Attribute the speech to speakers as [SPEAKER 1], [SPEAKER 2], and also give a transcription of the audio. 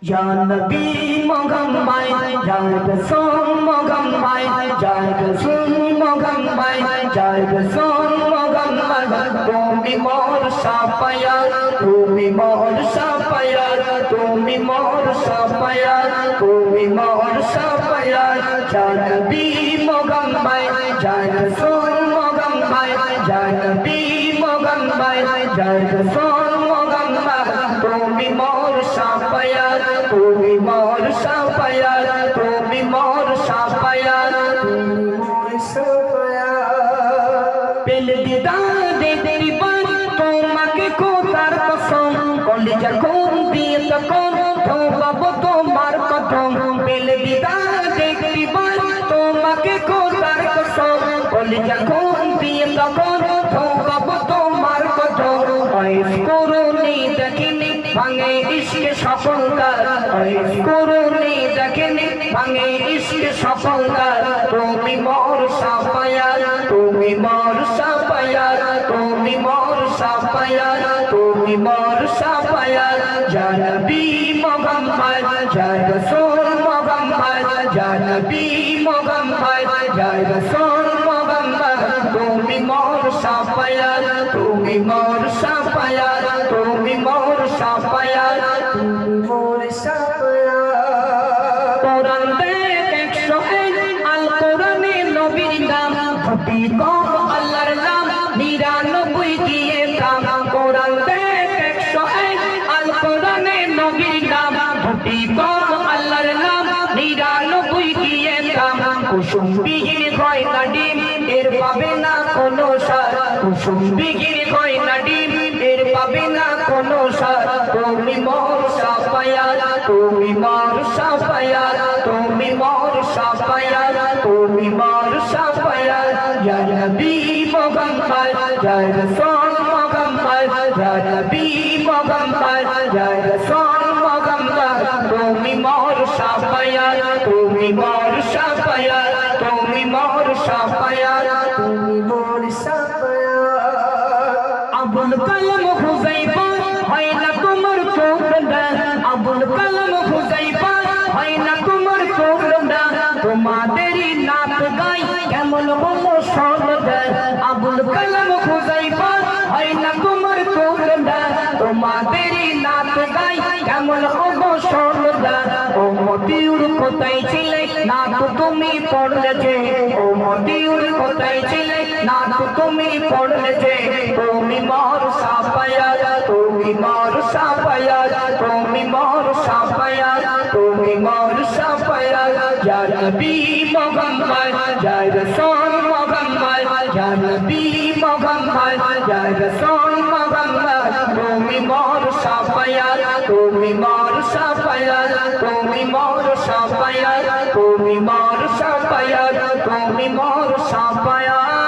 [SPEAKER 1] Ya Nabi Muhammad Ya Rasul Muhammad Ya Rasul Muhammad Ya Rasul Muhammad তুমি মোর সাপায়া তুমি মোর সাপায়া তুমি মোর সাপায়া তুমি মোর সাপায়া Ya Nabi Muhammad Ya Rasul Muhammad Ya Nabi Muhammad Ya Rasul Muhammad তুমি মোর সাপায়া তুমি মোর সাপায়া তুমি মোর সাপায়া তুমি মোর সাপায়া পেল দিদা দেখি পান তোমাকে কোথার কসম কলিজা ঘুম দিয়ে তখন ধোবাবো তোমার কথম পেল দিদা দেখি পান তোমাকে কোথার কসম কলিজা ঘুম দিয়ে তখন ধোবাবো ভাঙে ইশকে সফলতা হয়েস করুনি দেখিনি, ভাঙে ইশকে সফলতা তুমি মোর সাপায়া তুমি মোর সাপায়া তুমি মোর সাপায়া তুমি মোর সাপায়া জানবি মোহাম্মদ জয় রসুল মোহাম্মদ জানবি মোহাম্মদ জয় রসুল মোহাম্মদ তুমি মোর সাপায়া তুমি মোর সাপায়া তুমি মোর সাপায়া তুমি মোর সাপায়া কোরআন দেখ একশো এক আল কোরআনে নবীর নাম ফুটি কম আল্লাহর নাম, নিরানব্বই দিয়ে দাম কোরআন দেখ একশো এক আল কোরআনে নবীর নাম ফুটি কম কুসুম বিহীন হয় না ডিম, এর পাবে না কোনো সার। কুসুম বিহীন হয় না ডিম, এর পাবে না কোনো সার। তুমি মোর সাপায়া তুমি মোর সাপায়া তুমি মোর সাপায়া তুমি মোর সাপায়া ইয়া নবী মুহাম্মদ ইয়া রাসূল মুহাম্মদ ইয়া নবী মুহাম্মদ ইয়া রাসূল মুহাম্মদ তুমি মোর সাপায়া তুমি মোর সাপায়া তুমি মোর সাপায়া তুমি মোর সাপায়া আবুল কালাম হুজাইফা হয় না তোমার কোরআনটা আবুল কালাম হুজাইফা হয় না তোমার কোরআনটা তোমাদেরই নাত গাই কেমন হলো সনদা আবুল কালাম হুজাইফা হয় না তোমার কোরআনটা তোমাদেরই নাত গাই কেমন হলো মতিউর কোথায় ছিলে না তো তুমি পড়লে যে ও মতিউর কোথায় ছিলে না তো তুমি পড়লে যে তুমি মোর সাপায়া তুমি মোর সাপায়া তুমি মোর সাপায়া তুমি মোর সাপায়া ইয়া নবী মুহাম্মদ ইয়া রাসূল মুহাম্মদ ইয়া নবী মুহাম্মদ ইয়া রাসূল মুহাম্মদ তুমি মোর সাপায়া তুমি মোর সাপায়া তুমি মোর সাপায়া তুমি মোর সাপায়া তুমি মোর সাপায়া